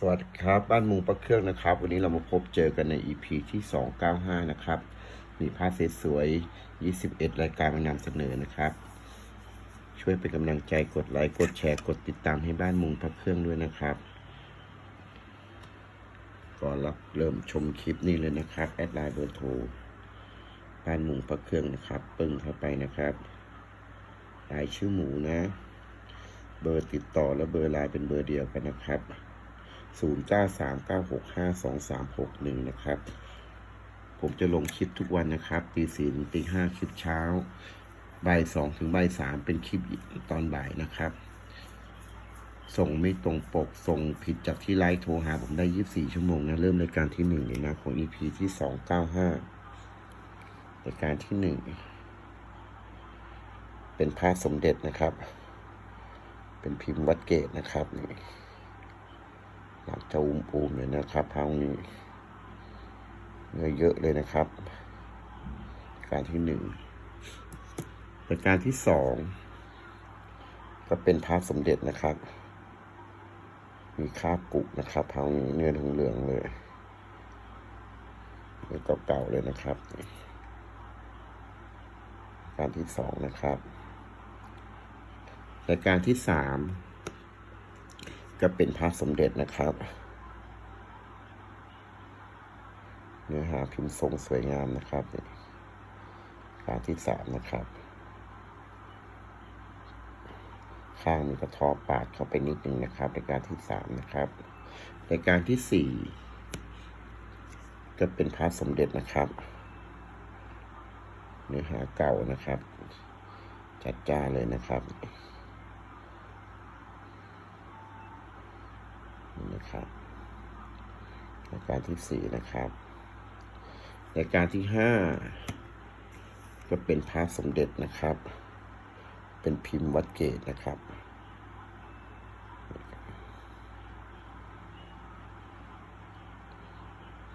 สวัสดีครับบ้านมุงประเครื่องนะครับ วันนี้เรามาพบเจอกันใน EP ที่ 295 นะครับ มีภาพสวยๆ21 รายการมานำเสนอนะครับ ช่วยเป็นกำลังใจกดไลค์กดแชร์กดติดตามให้บ้านมุงพระเครื่องด้วยนะครับ ก่อนเราเริ่มชมคลิปนี้เลยนะครับ แอดไลน์เบอร์โทรบ้านมุงพระเครื่องนะครับ ปึ้งเข้าไปนะครับลายชื่อหมูนะ เบอร์ติดต่อและเบอร์ไลน์เป็นเบอร์เดียวกันนะครับ 0939652361 นะครับ ผมจะลงคลิปทุกวันนะครับตีสี่ตีห้าคลิปเช้าบ่ายสองถึงบ่ายสามเป็นคลิปตอนบ่ายนะครับ ส่งไม่ตรงปก ส่งผิดจากที่ไลฟ์โทรหาผมได้ 24 ชั่วโมงนะ เริ่มรายการที่หนึ่งเลยนะ ของ EP ที่ 295รายการที่หนึ่งเป็นพระสมเด็จนะครับ เป็นพิมพ์วัดเกตนะครับนี่ หลักจะอุ้มปูมเลยนะครับทางนี้เนื้อเยอะเลยนะครับ การที่หนึ่งรายการที่สองก็เป็นพระสมเด็จนะครับ มีคาบกุกนะครับทางนี้เนื้อเหลืองเลยเนื้อเก่าๆเลยนะครับ การที่สองนะครับรายการที่สาม ก็เป็นพระสมเด็จนะครับเนื้อหาพิมพ์ทรงสวยงามนะครับนี่การที่สามนะครับ ข้างมีกระทอปาดเข้าไปนิดนึงนะครับในการที่สามนะครับในการที่สี่ก็เป็นพระสมเด็จนะครับ เนื้อหาเก่านะครับ จัดจ้าเลยนะครับ นะครับรายการที่สี่นะครับรายการที่ห้าก็เป็นพระสมเด็จนะครับ เป็นพิมพ์วัดเกตนะครับ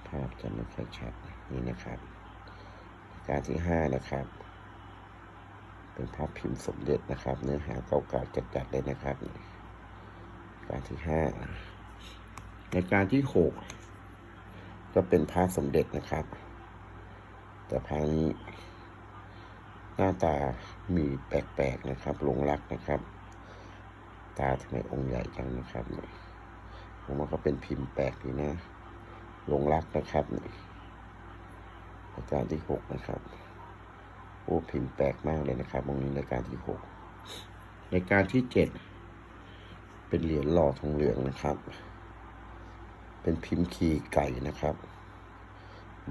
ภาพจะไม่ค่อยชัดนี่นะครับรายการที่ห้านะครับเป็นภาพพิมพ์สมเด็จนะครับ เนื้อหาเก่าๆจัดๆเลยนะครับ การที่ห้า ในการที่หกก็เป็นพระสมเด็จนะครับ แต่พระนี้หน้าตามีแปลกๆนะครับหลงรักนะครับ ตาทำไมองค์ใหญ่จังนะครับผมว่าก็เป็นพิมพ์แปลกดีนะหลงรักนะครับนี่ราการที่หกนะครับโอ้พิมพ์แปลกมากเลยนะครับตรงนี้รายการที่หกรายการที่เจ็ดเป็นเหรียญหล่อทองเหลืองนะครับ เป็นพิมพ์คีไก่นะครับ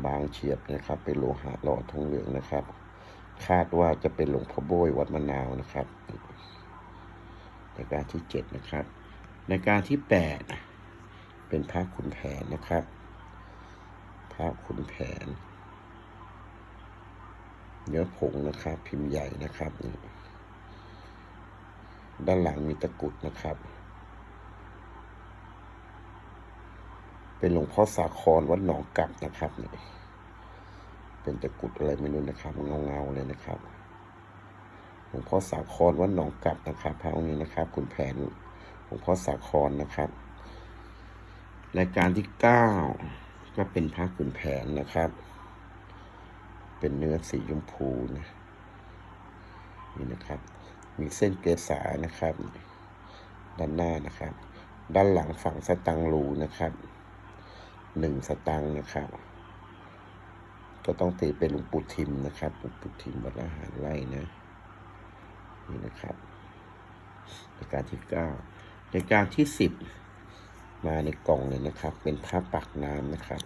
บางเฉียบนะครับ เป็นโลหะหล่อทองเหลืองนะครับ คาดว่าจะเป็นหลวงพ่อโบยวัดมะนาวนะครับ ในการที่เจ็ดนะครับ ในการที่แปดเป็นพระขุนแผนนะครับพระขุนแผน เนื้อผงนะครับ พิมพ์ใหญ่นะครับ ด้านหลังมีตะกุดนะครับ เป็นหลวงพ่อสาครวัดหนองกัดนะครับนี่เป็นตะกุดอะไรไม่รู้นะครับเงาเงาเลยนะครับ หลวงพ่อสาครวัดหนองกัดนะครับพระองค์นี้นะครับ คุณแผนหลวงพ่อสาครนะครับ รายการที่เก้าก็เป็นพระขุนแผนนะครับ เป็นเนื้อสีชมพูนะนี่นะครับ มีเส้นเกษานะครับ ด้านหน้านะครับ ด้านหลังฝั่งสตังรูนะครับ หนึ่งสตังค์นะครับ ก็ต้องตีเป็นหลวงปู่ทิมนะครับหลวงปู่ทิมวัดอาหารไร่นะนี่นะครับรายการที่เก้ารายการที่สิบมาในกล่องเลยนะครับ เป็นพระปักน้ำนะครับ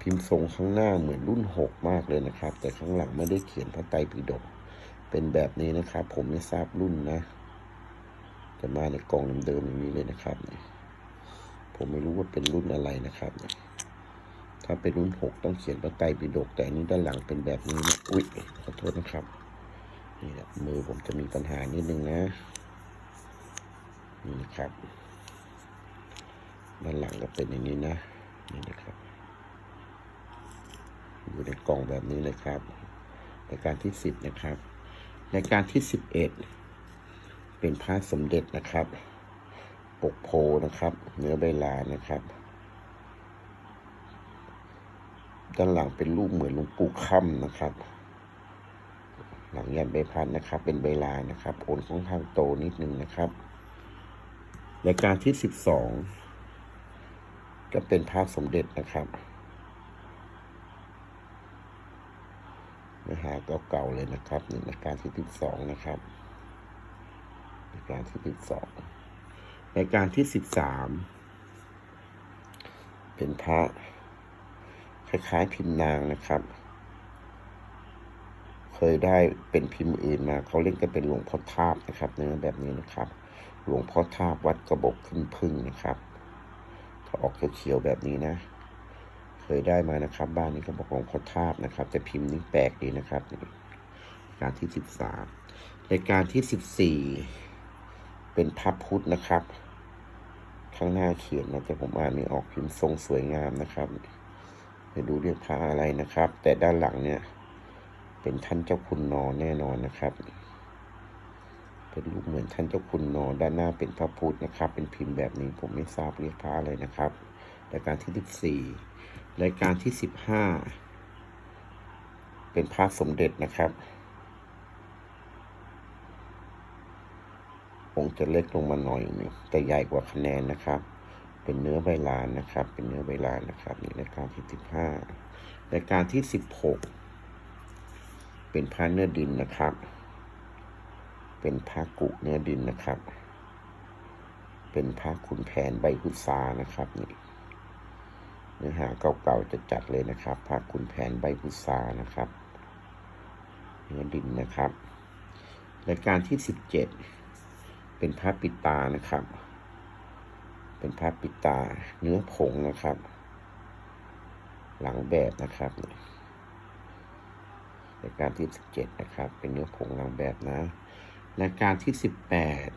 พิมพ์ทรงข้างหน้าเหมือนรุ่นหกมากเลยนะครับ แต่ข้างหลังไม่ได้เขียนพระไตรปิฎกเป็นแบบนี้นะครับ ผมไม่ทราบรุ่นนะ จะมาในกล่องเดิมๆอย่างนี้เลยนะครับเนี่ย ผมไม่รู้ว่าเป็นรุ่นอะไรนะครับเนี่ยถ้าเป็นรุ่นหกต้องเขียนพระไตรปิฎกแต่อันนี้ด้านหลังเป็นแบบนี้นะอุ๊ยขอโทษนะครับนี่แหละมือผมจะมีปัญหานิดนึงนะนี่นะครับด้านหลังก็เป็นอย่างนี้นะนี่นะครับอยู่ในกล่องแบบนี้เลยครับรายการที่สิบนะครับรายการที่สิบเอ็ดเป็นพระสมเด็จนะครับ ปกโพนะครับ เนื้อใบลานนะครับ ด้านหลังเป็นรูปเหมือนหลวงปู่ค่ำนะครับ หลังยันใบพันนะครับ เป็นใบลานนะครับโอนค่อนข้างโตนิดนึงนะครับรายการที่สิบสองก็เป็นภาพสมเด็จนะครับเนื้อหาเก่าๆเลยนะครับในรายการที่สิบสองนะครับรายการที่สิบสอง รายการที่สิบสามเป็นพระคล้ายๆพิมพ์นางนะครับ เคยได้เป็นพิมพ์อื่นมาเขาเล่นกันเป็นหลวงพ่อทาบนะครับเนื้อแบบนี้นะครับ หลวงพ่อทาบวัดกระบอกขึ้นพึ่งนะครับถ้าออกเขียวๆแบบนี้นะ เคยได้มานะครับ บ้านนี้ก็บอกหลวงพ่อทาบนะครับ แต่พิมพ์นี้แปลกดีนะครับนี่รายการที่สิบสามรายการที่สิบสี่เป็นพับพุทธนะครับ ข้างหน้าเขียนนะแต่ผมอ่านไม่ออกพิมพ์ทรงสวยงามนะครับไปดูเรียกพระอะไรนะครับ แต่ด้านหลังเนี่ย เป็นท่านเจ้าคุณนอนแน่นอนนะครับ เป็นรูปเหมือนท่านเจ้าคุณนอนด้านหน้าเป็นพระพุทธนะครับ เป็นพิมพ์แบบนี้ผมไม่ทราบเรียกพระอะไรนะครับรายการที่สิบสี่รายการที่สิบห้าเป็นพระสมเด็จนะครับอ งค์จะเล็กลงมาหน่อยนึงแต่ใหญ่กว่าคะแนนนะครับ เป็นเนื้อใบลานนะครับ เป็นเนื้อใบลานนะครับในรายการที่สิบห้ารายการที่สิบหกเป็นผ้าเนื้อดินนะครับ เป็นผ้ากุเนื้อดินนะครับ เป็นผ้าขุนแผนใบพุทรานะครับนี่เนื้อหาเก่าๆจะจัดเลยนะครับผ้าขุนแผนใบพุทรานะครับ เนื้อดินนะครับ รายการที่สิบเจ็ด เป็นผ้าปิดตานะครับ เป็นผ้าปิดตา เนื้อผงนะครับ หลังแบบนะครับนี่รายการที่สิบเจ็ดนะครับ เป็นเนื้อผงนางแบบนะรายการที่สิบแปด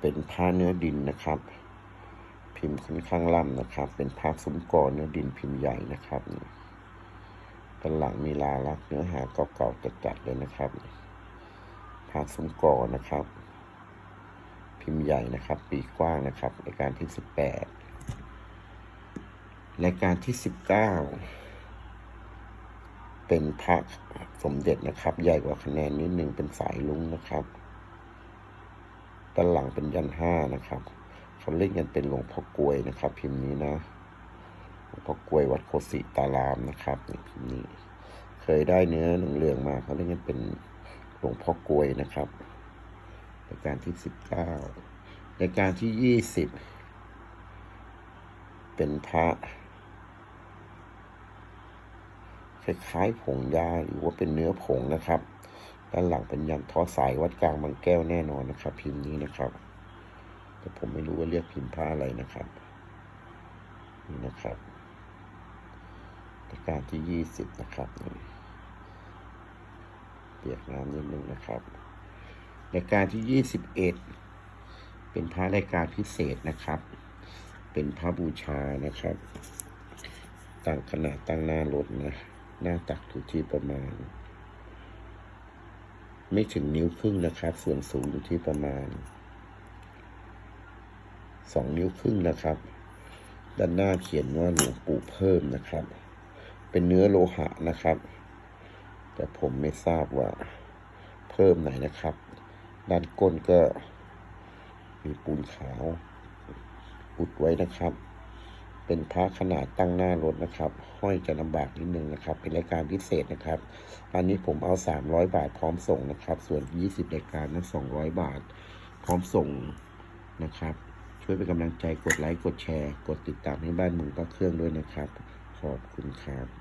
เป็นผ้าเนื้อดินนะครับ พิมพ์ค่อนข้างล่ำนะครับ เป็นผ้าซุ้มกอเนื้อดินพิมพ์ใหญ่นะครับด้านหลังมีลาลักษณ์เนื้อหาเก่าๆจัดๆเลยนะครับ ผาซุ้มกอนะครับ พิมพ์ใหญ่นะครับ ปีกว้างนะครับรายการที่สิบแปดรายการที่สิบเก้าเป็นพระสมเด็จนะครับ ใหญ่กว่าคะแนนนิดหนึ่งเป็นสายลุ้งนะครับด้านหลังเป็นยันห้านะครับเขาเล่นกันเป็นหลวงพ่อกลวยนะครับ พิมพ์นี้นะหลวงพ่อกลวยวัดโคสิตารามนะครับนี่พิมพ์นี้ เคยได้เนื้อเหลืองมาเขาเล่นกันเป็น หลวงพ่อกลวยนะครับรายการที่สิบเก้ารายการที่ยี่สิบเป็นพระคล้ายๆผงยาหรือว่าเป็นเนื้อผงนะครับ ด้านหลังเป็นยันท้อสายวัดกลางบางแก้วแน่นอนนะครับ พิมพ์นี้นะครับ แต่ผมไม่รู้ว่าเรียกพิมพ์ผ้าอะไรนะครับนี่นะครับรายการที่ยี่สิบนะครับนี่ เปียกน้ำนิดนึงนะครับรายการที่ยี่สิบเอ็ดเป็นพระรายการพิเศษนะครับ เป็นพระบูชานะครับตั้งขนาดตั้งหน้ารถนะ หน้าตักอยู่ที่ประมาณ ไม่ถึงนิ้วครึ่งนะครับ ส่วนสูงอยู่ที่ประมาณสองนิ้วครึ่งนะครับ ด้านหน้าเขียนว่าหลวงปู่เพิ่มนะครับ เป็นเนื้อโลหะนะครับ แต่ผมไม่ทราบว่าเพิ่มไหนนะครับ ด้านก้นก็มีปูนขาวอุดไว้นะครับ เป็นพระขนาดตั้งหน้ารถนะครับ ห้อยจะลำบากนิดนึงนะครับ เป็นรายการพิเศษนะครับอันนี้ผมเอา 300 บาทพร้อมส่งนะครับ ส่วน 20รายการนั้น 200 บาท พร้อมส่งนะครับ ช่วยเป็นกำลังใจกดไลค์กดแชร์ กดติดตามให้บ้านมึงก็เครื่องด้วยนะครับ ขอบคุณครับ